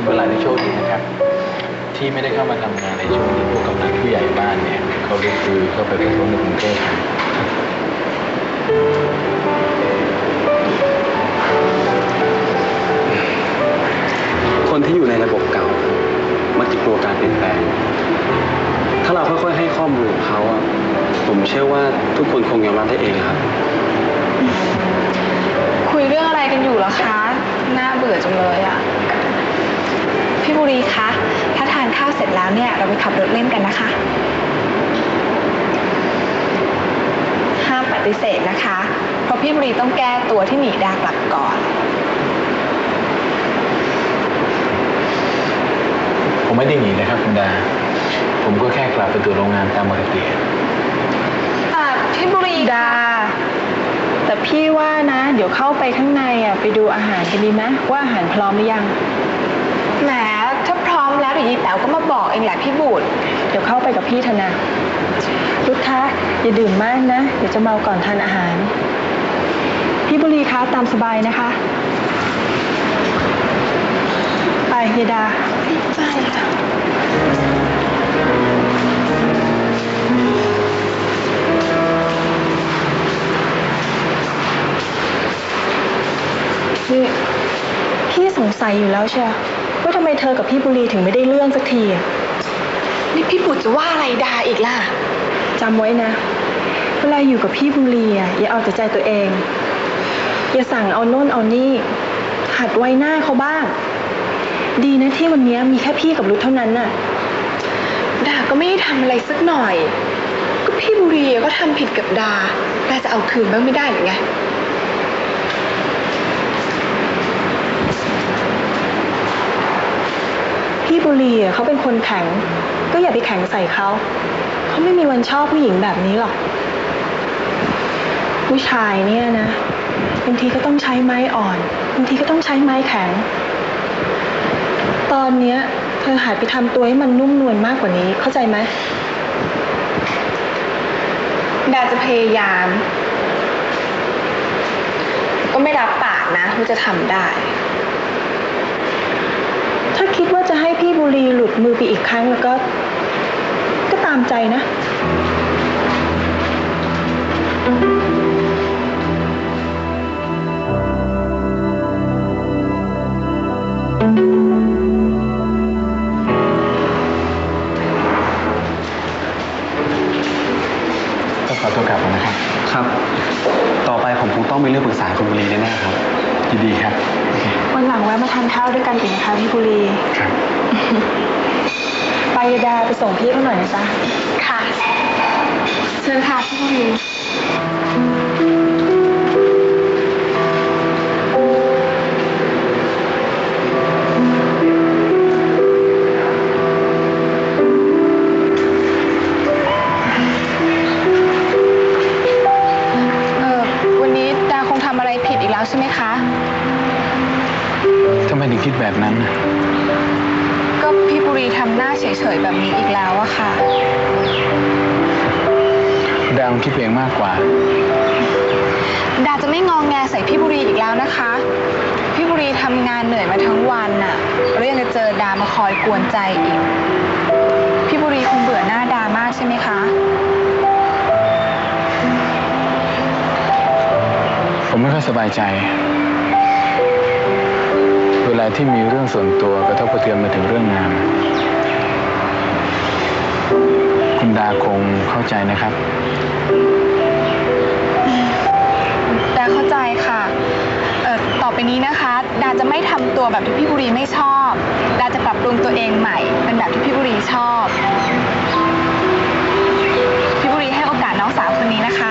คุณเป็นรายที่โชคดีนะครับ ที่ไม่ได้เข้ามาทำงานในช่วงที่พวกกำนันผู้ใหญ่บ้านเนี่ยเขาลุกคือเข้าไปประท้วงในกรุงเทพกันคนที่อยู่ในระบบเก่า มักจะกลัวการเปลี่ยนแปลง ถ้าเราค่อยๆให้ข้อมูลกับเขาอะผมเชื่อว่าทุกคนคงยอมรับได้เองครับ คุยเรื่องอะไรกันอยู่เหรอคะ น่าเบื่อจังเลยอะพี่ บุรีคะ ถ้าทานข้าวเสร็จแล้วเนี่ยเราไปขับรถเล่นกันนะคะ ห้ามปฏิเสธนะคะ เพราะพี่บุรีต้องแก้ตัวที่หนีดากลับก่อน ผมไม่ได้หนีนะครับคุณดา ผมก็แค่กลับไปตรวจโรงงานตามปกติแต่พี่บุรีดา แต่พี่ว่านะ เดี๋ยวเข้าไปข้างในอะไปดูอาหารกันดีไหมว่าอาหารพร้อมหรือยัง แหม ถ้าพร้อมแล้วเดี๋ยวยีแต๋วก็มาบอกเองแหละพี่บุตรเดี๋ยวเข้าไปกับพี่เถอะนะรุดคะอย่าดื่มมากนะ เดี๋ยวจะเมาก่อนทานอาหาร พี่บุรีคะตามสบายนะคะ ไปยายดาไปค่ะนี่พี่สงสัยอยู่แล้วเชียวว่าทำไม เธอกับพี่บุรีถึงไม่ได้เรื่องสักทีอะนี่พี่บุตรจะว่าอะไรดาอีกล่ะ จำไว้นะ เวลาอยู่กับพี่บุรีอะอย่าเอาแต่ใจตัวเอง อย่าสั่งเอาโน่นเอานี่ หัดไว้หน้าเขาบ้าง ดีนะที่วันเนี้ยมีแค่พี่กับรุธเท่านั้นน่ะ ดาก็ไม่ได้ทำอะไรสักหน่อย ก็พี่บุรีก็ทำผิดกับดาดาจะเอาคืนบ้างไม่ได้หรือไง บุรีอะเขาเป็นคนแข็ง ก็อย่าไปแข็งใส่เขาเขาไม่มีวันชอบผู้หญิงแบบนี้หรอก ผู้ชายเนี่ยนะบางทีก็ต้องใช้ไม้อ่อนบางทีก็ต้องใช้ไม้แข็ง ตอนเนี้ยเธอหัดไปทำตัวให้มันนุ่มนวลมากกว่านี้เข้าใจไหมดาจะพยายาม ก็ไม่รับปากนะว่าจะทำได้ ถ้าคิดว่าจะให้พี่ บุรีหลุดมือไปอีกครั้งแล้วก็ ก็ตามใจนะ ก็ขอตัวกลับก่อนนะครับ ครับ ต่อไปผมคงต้องมีเรื่องปรึกษาคุณบุรีแน่ๆครับยินดีครับโอเควันหลังแวะมาทานข้าวด้วยกันอีกนะคะพี่บุรี ครับ ไปยดาไปส่งพี่เขาหน่อยนะจ๊ะค่ะ เชิญค่ะพี่บุาวคิดเองมากกว่า ดาจะไม่งองแงใส่พี่บุรีอีกแล้วนะคะ พี่บุรีทำงานเหนื่อยมาทั้งวันน่ะแล้วยังจะเจอดามาคอยกวนใจอีก พี่บุรีคงเบื่อหน้าดามากใช่ไหมคะ ผมไม่ค่อยสบายใจ เวลาที่มีเรื่องส่วนตัวกระทบกระเทือนมาถึงเรื่องงาน คุณดาคงเข้าใจนะครับ ดาเข้าใจค่ะเอ่อต่อไปนี้นะคะ ดาจะไม่ทำตัวแบบที่พี่บุรีไม่ชอบ ดาจะปรับปรุงตัวเองใหม่ เป็นแบบที่พี่บุรีชอบ พี่บุรีให้โอกาสน้องสาวคนนี้นะคะ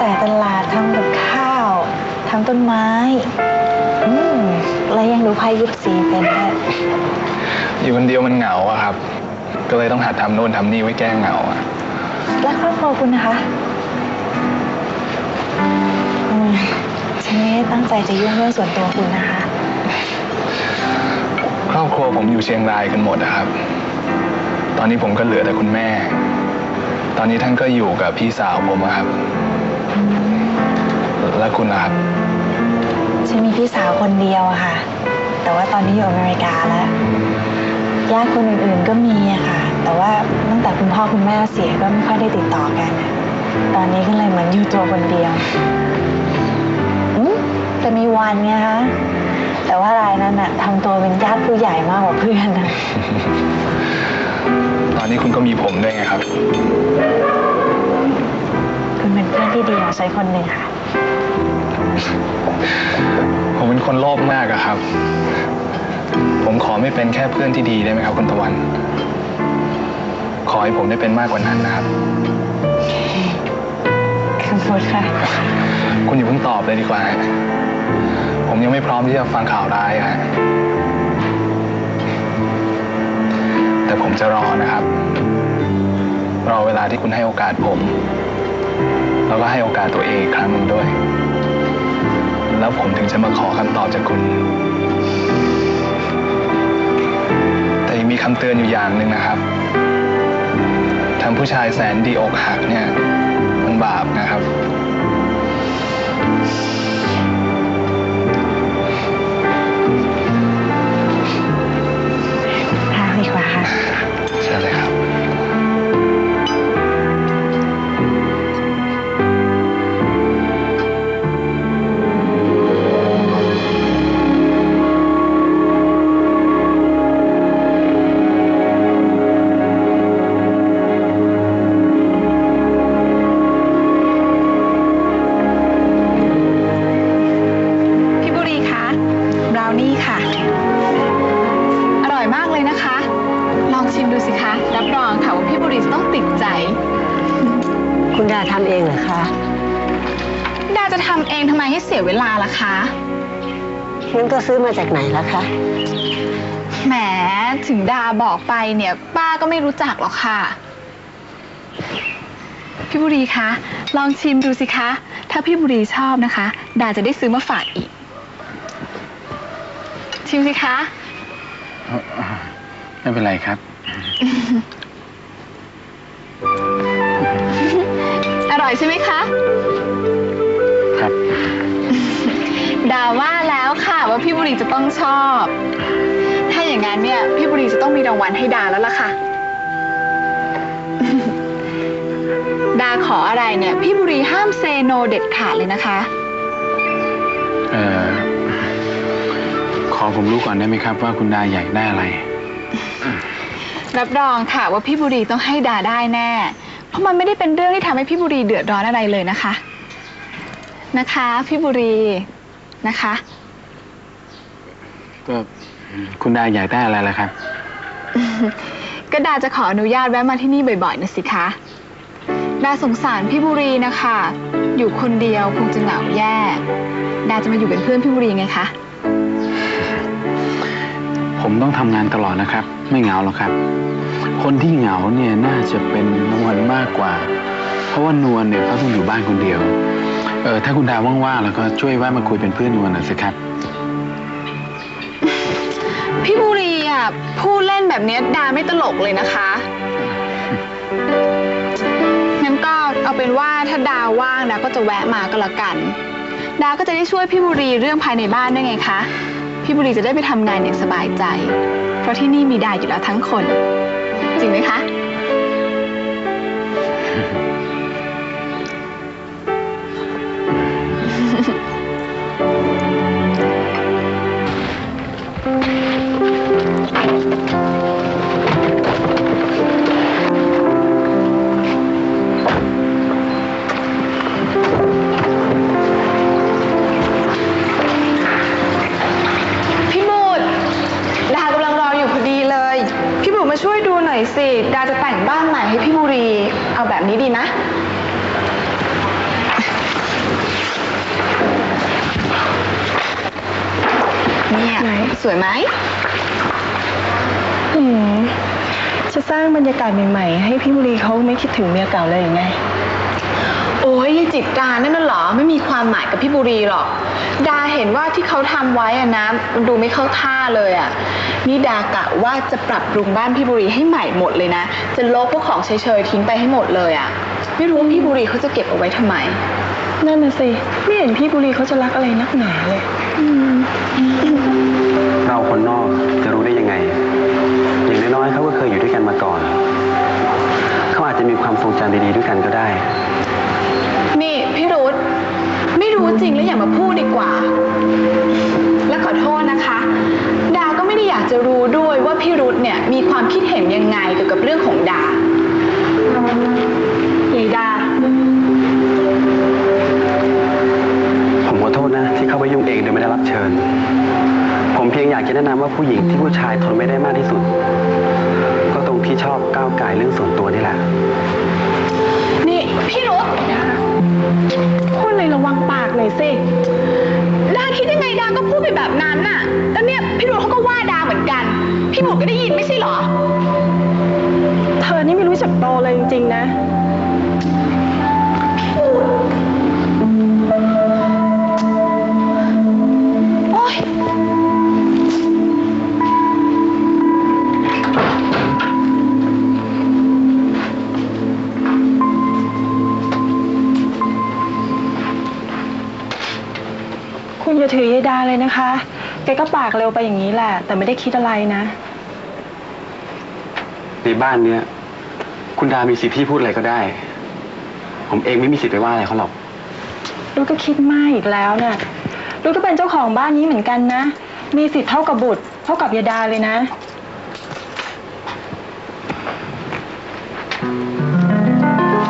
จ่ายตลาดทำกับข้าวทำต้นไม้ อืมแล้วยังดูไพ่ยิปซีเป็นด้วยอยู่คนเดียวมันเหงาอะครับ ก็เลยต้องหัดทำโน่นทำนี่ไว้แก้เหงาอะแล้วครอบครัวคุณนะคะอืมฉันไม่ได้ตั้งใจจะยุ่งเรื่องส่วนตัวคุณนะคะ ครอบครัวผมอยู่เชียงรายกันหมดนะครับ ตอนนี้ผมก็เหลือแต่คุณแม่ ตอนนี้ท่านก็อยู่กับพี่สาวผมอะครับ แล้วคุณล่ะครับฉันมีพี่สาวคนเดียวอะค่ะ แต่ว่าตอนนี้อยู่อเมริกาแล้วญาติคนอื่นๆก็มีอะค่ะ แต่ว่าตั้งแต่คุณพ่อคุณแม่เสียก็ไม่ค่อยได้ติดต่อกันอะตอนนี้ก็เลยเหมือนอยู่ตัวคนเดียวอืมแต่มีวันไงคะแต่ว่ารายนั้นอะทำตัวเป็นญาติผู้ใหญ่มากกว่าเพื่อนอะตอนนี้คุณก็มีผมด้วยไงครับ ที่ดีของฉันคนหนึ่งค่ะ ผมเป็นคนโลภมากอะครับ ผมขอไม่เป็นแค่เพื่อนที่ดีได้ไหมครับคุณตะวัน ขอให้ผมได้เป็นมากกว่านั้นนะครับ คุณพุทธค่ะ คุณอย่าเพิ่งตอบเลยดีกว่า ผมยังไม่พร้อมที่จะฟังข่าวร้ายอะแต่ผมจะรอนะครับ รอเวลาที่คุณให้โอกาสผม แล้วก็ให้โอกาสตัวเองอีกครั้งหนึ่งด้วย แล้วผมถึงจะมาขอคำตอบจากคุณ แต่ยังมีคำเตือนอยู่อย่างหนึ่งนะครับทำผู้ชายแสนดีอกหักเนี่ย มันบาปนะครับ คุณดาทำเองเหรอคะดาจะทำเองทำไมให้เสียเวลาล่ะคะ งั้นก็ซื้อมาจากไหนล่ะคะ แหมถึงดาบอกไปเนี่ย ป้าก็ไม่รู้จักหรอกค่ะ พี่บุรีคะ ลองชิมดูสิคะ ถ้าพี่บุรีชอบนะคะ ดาจะได้ซื้อมาฝากอีก ชิมสิคะ ไม่เป็นไรครับ ร่อยใช่ไหมคะ ครับ ดาว่าแล้วค่ะว่าพี่บุรีจะต้องชอบ ถ้าอย่างนั้นเนี่ย พี่บุรีจะต้องมีรางวัลให้ดาแล้วล่ะค่ะ ดาขออะไรเนี่ย พี่บุรีห้ามเซโนเด็ดขาดเลยนะคะ เอ่อ ขอผมรู้ก่อนได้ไหมครับ ว่าคุณดาอยากได้อะไร รับรองค่ะว่าพี่บุรีต้องให้ดาได้แน่เพ ราะมันไม่ได้เป็นเรื่องที่ทำให้พี่บุรีเดือดร้อนอะไรเลยนะคะ นะคะพี่บุรีนะคะ ก็คุณดาอยากได้อะไรล่ะครับ ก็ดาจะขออนุญาตแวะมาที่นี่บ่อยๆนะสิคะดาสงสารพี่บุรีนะคะ อยู่คนเดียวคงจะเหงาแย่ ดาจะมาอยู่เป็นเพื่อนพี่บุรีไงคะ ผมต้องทำงานตลอดนะครับ ไม่เหงาหรอกครับ คนที่เหงาเนี่ยน่าจะเป็นนวลมากกว่า เพราะว่านวลเนี่ยเขาต้องอยู่บ้านคนเดียว เออถ้าคุณดาว่างๆแล้วก็ช่วยแวะมาคุยเป็นเพื่อนนวลหน่อยสิครับ พี่บุรีอะพูดเล่นแบบเนี้ยดาไม่ตลกเลยนะคะ งั้นก็เอาเป็นว่าถ้าดาว่างนะก็จะแวะมาก็แล้วกัน ดาก็จะได้ช่วยพี่บุรีเรื่องภายในบ้านด้วยไงคะ พี่บุรีจะได้ไปทำงานอย่างสบายใจ เพราะที่นี่มีดาอยู่แล้วทั้งคน จริงไหมคะ แบบนี้ดีนะเนี่ยวยไหมหืมจะสร้างบรรยากาศใหม่ ๆ ให้พี่บุรีเขาไม่คิดถึงเมียเก่าเลยหรือไง โอ้ยยายจิตรานั่นน่ะเหรอ ไม่มีความหมายกับพี่บุรีหรอก ดาเห็นว่าที่เขาทำไว้อะนะมันดูไม่เข้าท่าเลยอะนี่ดากะว่าจะปรับปรุงบ้านพี่บุรีให้ใหม่หมดเลยนะ จะลบพวกของเฉยๆทิ้งไปให้หมดเลยอะไม่รู้ว่าพี่บุรีเขาจะเก็บเอาไว้ทำไม นั่นน่ะสิ ไม่เห็นพี่บุรีเขาจะรักอะไรนักหนาเลย เราคนนอกจะรู้ได้ยังไง อย่างน้อยๆเขาก็เคยอยู่ด้วยกันมาก่อน เขาอาจจะมีความทรงจำดีๆด้วยกันก็ได้นี่พี่รุธไม่ รู้จริงแล้วอย่ามาพูดดีกว่า และขอโทษนะคะ ดาก็ไม่ได้อยากจะรู้ด้วยว่าพี่รุธเนี่ยมีความคิดเห็นยังไงเกี่ยวกับเรื่องของดายายดา ผมขอโทษนะ ที่เข้าไปยุ่งเองโดยไม่ได้รับเชิญ ผมเพียงอยากจะแนะนำว่าผู้หญิงที่ผู้ชายทนไม่ได้มากที่สุด ก็ตรงที่ชอบก้าวไก่เรื่องส่วน พูดไปแบบนั้นน่ะ แล้วเนี่ยพี่รุธเขาก็ว่าดาเหมือนกัน พี่หมวกก็ได้ยินไม่ใช่เหรอ เธอนี่ไม่รู้จักโตเลยจริงๆนะ คุณอย่าถือยายดาเลยนะคะ แกก็ปากเร็วไปอย่างนี้แหละ แต่ไม่ได้คิดอะไรนะ ในบ้านเนี้ย คุณดามีสิทธิ์ที่พูดอะไรก็ได้ ผมเองไม่มีสิทธิ์ไปว่าอะไรเขาหรอก ลูกก็คิดมากอีกแล้วเนี่ย ลูกก็เป็นเจ้าของบ้านนี้เหมือนกันนะ มีสิทธิ์เท่ากับบุตร เท่ากับยายดาเลยนะ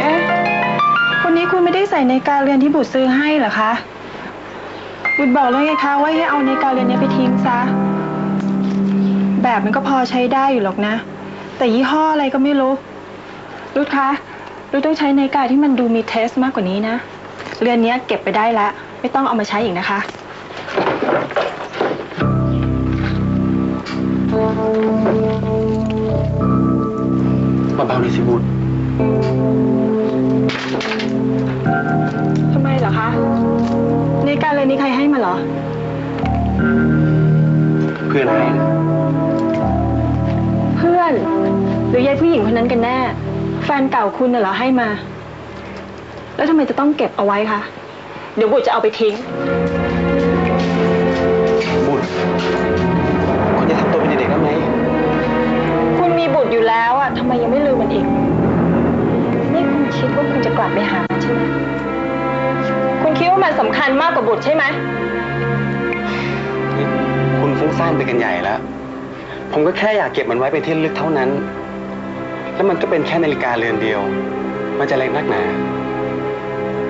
เอ๊ะคนนี้คุณไม่ได้ใส่ในาฬิการเรือนที่บุตรซื้อให้เหรอคะ บุตรบอกแล้วไงคะว่าให้เอาในาฬิกาเรือนนี้ไปทิ้งซะ แบบมันก็พอใช้ได้อยู่หรอกนะ แต่ยี่ห้ออะไรก็ไม่รู้รุดคะรุดต้องใช้ในาฬิกาที่มันดูมีเทสมากกว่านี้นะ เรือนนี้เก็บไปได้แล้ว ไม่ต้องเอามาใช้อีกนะคะ เบาๆหน่อยสิบุตร ทำไมเหรอคะในาฬิการเรือนนี้ใครให้มาเหรอ เพื่อนให้นะเพื่อน หรือยายผู้หญิงคนนั้นกันแน่ แฟนเก่าคุณน่ะเหรอให้มา แล้วทำไมจะต้องเก็บเอาไว้คะ เดี๋ยวบุตรจะเอาไปทิ้ง บุตรคุณจะทำตัวเป็นเด็กได้ไหม คุณมีบุตรอยู่แล้วอะทำไมยังไม่ ไปหามันใช่ไหมคุณคิดว่ามันสำคัญมากกว่าบุตรใช่ไหม นี่คุณฟุ้งซ่านไปกันใหญ่แล้ว ผมก็แค่อยากเก็บมันไว้เป็นที่ระลึกเท่านั้น แล้วมันก็เป็นแค่นาฬิกาเรือนเดียว มันจะเล็กนักหนา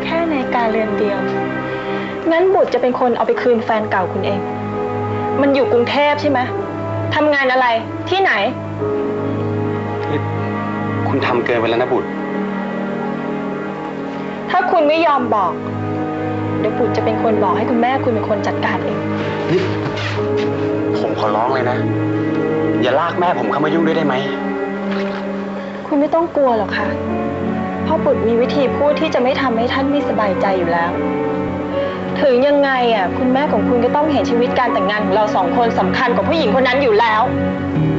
แค่ในการเรือนเดียว งั้นบุตรจะเป็นคนเอาไปคืนแฟนเก่าคุณเอง มันอยู่กรุงเทพใช่ไหมทำงานอะไรที่ไหนนี่คุณทำเกินไปแล้วนะบุตร ถ้าคุณไม่ยอมบอก เดี๋ยวบุตรจะเป็นคนบอกให้คุณแม่คุณเป็นคนจัดการเอง นี่ผมขอร้องเลยนะ อย่าลากแม่ผมเข้ามายุ่งด้วยได้ไหม คุณไม่ต้องกลัวหรอกค่ะเพราะบุตรมีวิธีพูดที่จะไม่ทำให้ท่านไม่สบายใจอยู่แล้ว ถึงยังไงอะคุณแม่ของคุณก็ต้องเห็นชีวิตการแต่งงานของเราสองคนสำคัญกว่าผู้หญิงคนนั้นอยู่แล้วผ